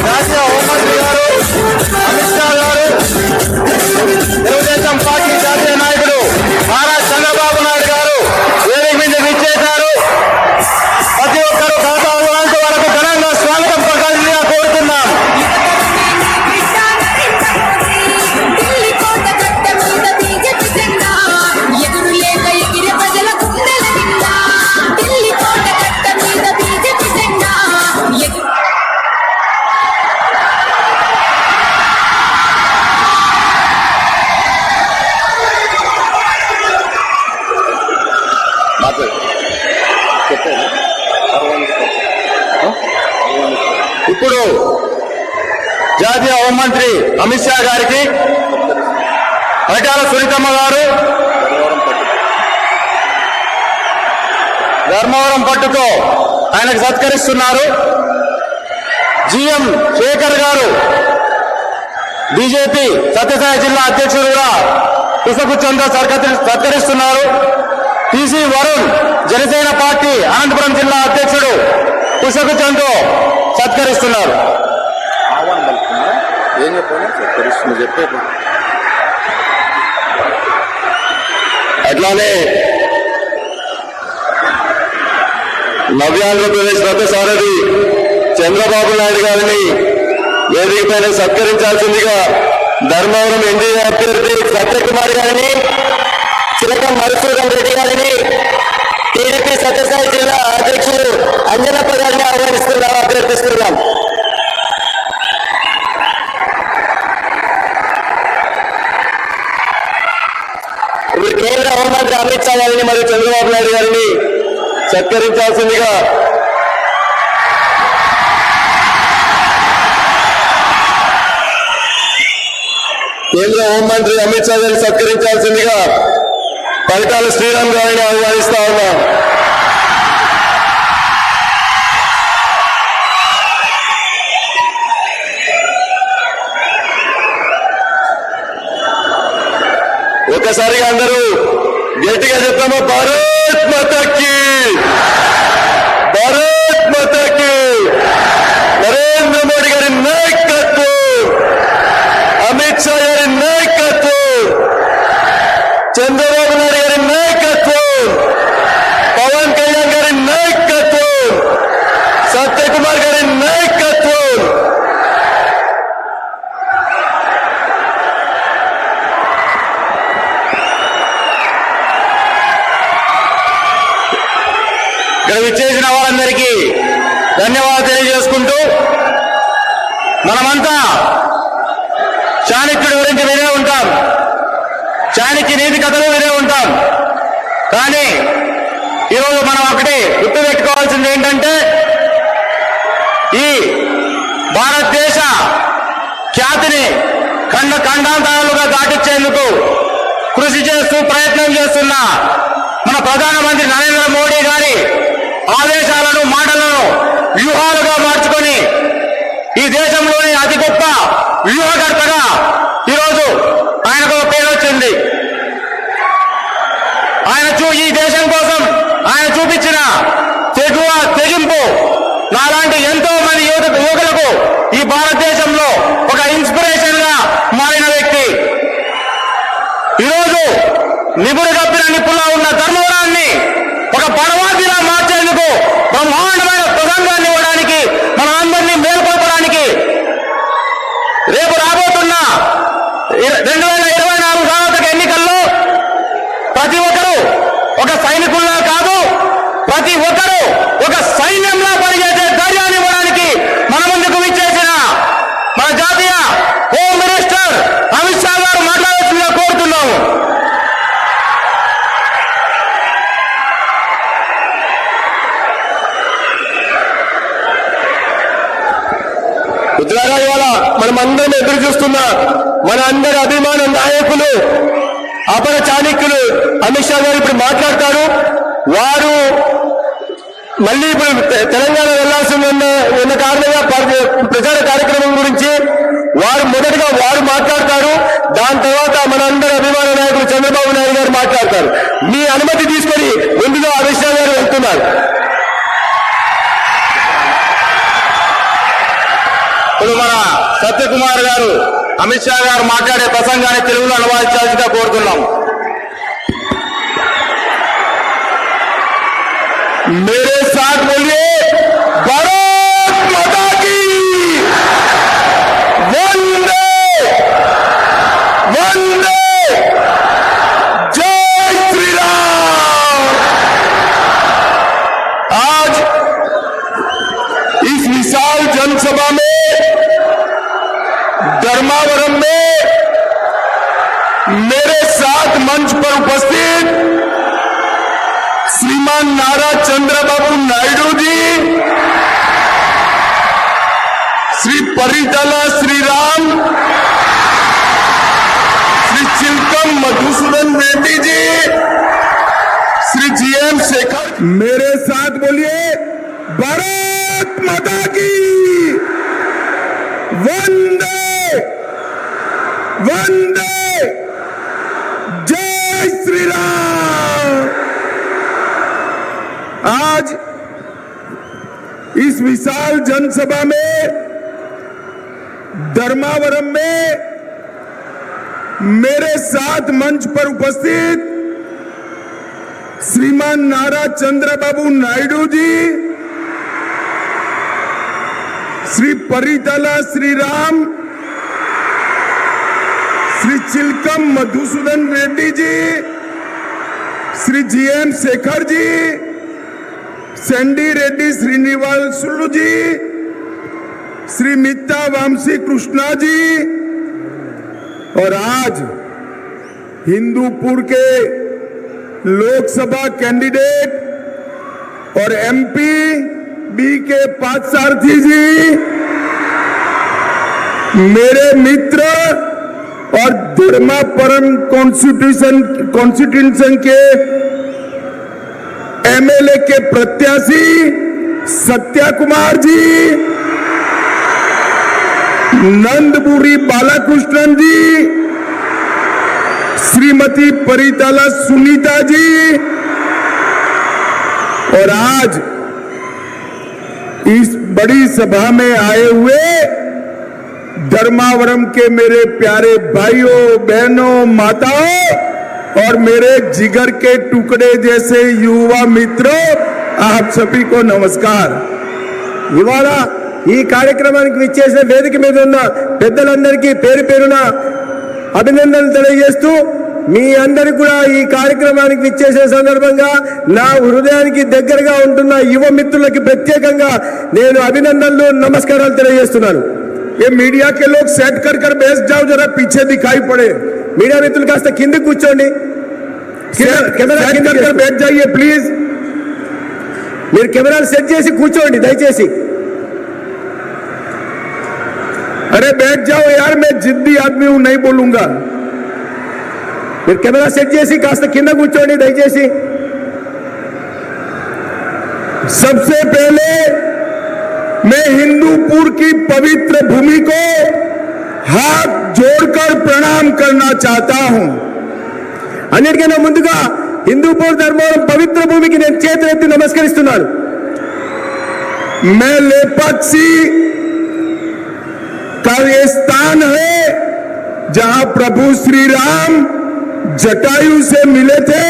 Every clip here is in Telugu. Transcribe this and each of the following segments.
జాతీయ హోంమంత్రి గారు ఇప్పుడు జాతీయ హోంమంత్రి అమిత్ షా గారికి పరిటాల సునీతమ్మ గారు ధర్మవరం పట్టుతో ఆయనకు సత్కరిస్తున్నారు. జిఎం శేఖర్ గారు బీజేపీ సత్యసాయి జిల్లా అధ్యక్షుడుగా సత్కరి- సత్కరిస్తున్నారు. టిసి వరుణ్ జనసేన పార్టీ అనంతపురం జిల్లా అధ్యక్షుడు సత్కరిస్తున్నారు. ఏం చెప్పాలి? తెలుస్తుంది చెప్పే అట్లానే నవ్యాంధ్రప్రదేశ్ రథసారథి చంద్రబాబు నాయుడు గారిని వేదిక పైన సత్కరించాల్సిందిగా ధర్మవరం ఎన్డీఏ అభ్యర్థి సత్యకుమార్ గారిని చిలక మధుసూదన్ రెడ్డి గారిని టీడీపీ సత్యసాయి జిల్లా అధ్యక్షులు అంజనప్ప గారిని ఆహ్వానిస్తున్నాం అభ్యర్థిస్తున్నాం. కేంద్ర హోంమంత్రి అమిత్ షా గారిని మరియు చంద్రబాబు నాయుడు గారిని సత్కరించాల్సిందిగా కేంద్ర హోంమంత్రి అమిత్ షా గారిని సత్కరించాల్సిందిగా పరిటాల శ్రీరామ్ గారిని ఆహ్వానిస్తా ఉన్నా. ఒకసారిగా అందరూ గట్టిగా చెప్తామా? భారత్ మతకి భారత్ మాతకి నరేంద్ర మోడీ గారి నాయకత్వం అమిత్ షా గారి నాయకత్వం చంద్రబాబు నాయుడు గారి నాయకత్వం పవన్ కళ్యాణ్ గారి నాయకత్వం సత్యకుమార్ గారి నాయకత్వం ఇక్కడ విచ్చేసిన వారందరికీ ధన్యవాదాలు తెలియజేసుకుంటూ మనమంతా చాణక్యుడి గురించి వినే ఉంటాం. చాణక్య నీతి కథలు వినే ఉంటాం. కానీ ఈరోజు మనం ఒకటి గుర్తుపెట్టుకోవాల్సింది ఏంటంటే ఈ భారతదేశ ఖ్యాతిని ఖండ ఖండాంతరాలుగా దాటించేందుకు కృషి చేస్తూ ప్రయత్నం చేస్తున్న మన ప్రధానమంత్రి నరేంద్ర నిపుడు కప్పిన నిపుణులా ఉన్న ధర్మవరాన్ని ఒక పడవాదిలా మార్చేందుకు బ్రహ్మాండమైన ప్రసంగాన్ని ఇవ్వడానికి మన అందరినీ మేల్కొల్పడానికి రేపు రాబోతున్న రెండు వేల ఇరవై నాలుగు సార్వత్రిక ఎన్నికల్లో ప్రతి ఒక్కరూ ఒక సైనికుల్లా కాదు ప్రతి ఒక్కరూ ఒక సైన్యంలా పనిచేసే ధైర్యాన్ని ఇవ్వడానికి మన ముందుకు విచ్చేసిన మన జాతీయ హోమ్ మినిస్టర్ అమిత్ షా గారు మాట్లాడాల్సిందిగా కోరుతున్నాము ద్వారా ఇవాళ మనం అందరం ఎదురు చూస్తున్న మన అందరి అభిమాన నాయకులు అపర చాణక్యులు అమిత్ షా గారు ఇప్పుడు మాట్లాడతారు. వారు మళ్ళీ ఇప్పుడు తెలంగాణ వెళ్ళాల్సి ఉన్న ఉన్న కారణంగా ప్రచార కార్యక్రమం గురించి వారు మొదటగా వారు మాట్లాడతారు. దాని తర్వాత మనందరి అభిమాన నాయకులు చంద్రబాబు నాయుడు గారు మాట్లాడతారు. మీ అనుమతి తీసుకొని ముందుగా అమిత్ షా గారు వెళ్తున్నారు. ఇప్పుడు మన సత్యకుమార్ గారు అమిత్ షా గారు మాట్లాడే ప్రసంగాన్ని తెలుగులో అనువాదించాల్సిగా కోరుతున్నాం मेरे साथ बोलिए मेरे साथ मंच पर उपस्थित श्रीमान नारा चंद्रबाबू नायडू जी, श्री परितला श्री राम श्री चिलकम मधुसूदन रेड्डी जी, श्री जीएम शेखर। मेरे साथ बोलिए, भारत माता की। वंदे वंदे जय श्री राम आज इस विशाल जनसभा में, धर्मावरम में, मेरे साथ मंच पर उपस्थित श्रीमान नारा चंद्रबाबू नायडू जी, श्री परितला श्री राम श्री चिलकम मधुसूदन रेड्डी जी, श्री जीएम शेखर जी सैंडी रेड्डी श्रीनिवासुलु जी श्री मित्ता वामसी कृष्णा जी और आज हिंदूपुर के लोकसभा कैंडिडेट और MP B K Parthasarathi ji, मेरे मित्र और धर्मापरम कॉन्स्टिट्यूशन कॉन्स्टिट्यूशन के एमएलए के प्रत्याशी सत्या कुमार जी नंदपुरी बालाकृष्णन जी, श्रीमती परिताला सुनीता जी, और आज इस बड़ी सभा में आए हुए धर्मावरम के मेरे प्यारे भाइयों, बहनों, माताओं और मेरे जिगर के टुकड़े जैसे युवा मित्रों आप सभी को नमस्कार ఇవాళ ఈ కార్యక్రమానికి విచ్చేసిన వేదిక మీద ఉన్న పెద్దలందరికీ పేరు పేరున అభినందనలు తెలియజేస్తూ మీ అందరికి కూడా ఈ కార్యక్రమానికి విచ్చేసిన సందర్భంగా నా హృదయానికి దగ్గరగా ఉంటున్న యువ మిత్రులకి ప్రత్యేకంగా నేను అభినందనలు నమస్కారాలు తెలియజేస్తున్నాను ये मीडिया के लोग सेट कर कर बैठ जाओ जरा पीछे दिखाई पड़े మీడియా మిత్రులు కాస్త కింద కూర్చోండి కెమెరా- కెమెరా सेट కింద कर कर बैठ जाइए प्लीज మీరు కెమెరాలు సెట్ చేసి కూర్చోండి దయచేసి अरे बैठ जाओ यार मैं जिद्दी आदमी हूं नहीं बोलूंगा మీరు కెమెరా సెట్ చేసి కాస్త కింద కూర్చోండి దయచేసి सबसे पहले मैं हिंदूपुर की पवित्र भूमि को हाथ जोड़कर प्रणाम करना चाहता हूं అన్నిటికన్నా ముందుగా హిందూపూర్ ధర్మవరం పవిత్ర భూమికి నేను చేతులెత్తి నమస్కరిస్తున్నాను मैं लेपाक्षी का ये स्थान है जहां प्रभु श्री राम जटायु से मिले थे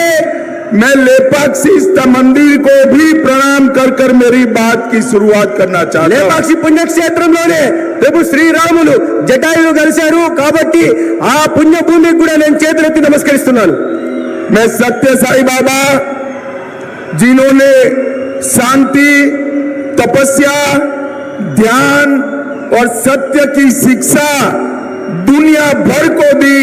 मैं लेपाक्षी स्थ- मंदिर को भी प्रणाम कर कर मेरी बात की शुरुआत करना चाहता हूं లేపాక్షి పుణ్యక్షేత్రంలోనే ప్రభు శ్రీరాములు జటాయులు కలిశారు కాబట్టి ఆ పుణ్యభూమికి కూడా నేను చేతులెత్తి నమస్కరిస్తున్నాను मैं सत्य साई बाबा जिन्होंने शांति तपस्या ध्यान और सत्य की शिक्षा दुनिया भर को दी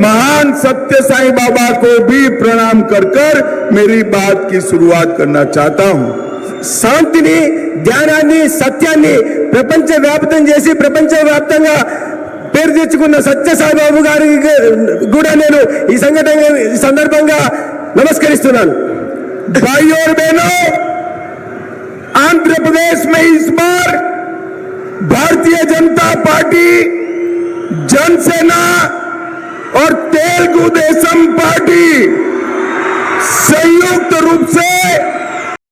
महान सत्य साई बाबा को भी प्रणाम कर कर मेरी बात की शुरुआत करना चाहता हूं శాంతిని ధ్యానాన్ని సత్యాన్ని ప్రపంచ వ్యాప్తం చేసి ప్రపంచ వ్యాప్తంగా పేరు తెచ్చుకున్న సత్య సాయిబాబు గారికి కూడా నేను ఈ సంఘటన ఈ సందర్భంగా నమస్కరిస్తున్నాను भाइयों और बहनों आंध्र प्रदेश में इस बार भारतीय जनता पार्टी जनसेना और तेलुगु देशम पार्टी संयुक्त रूप से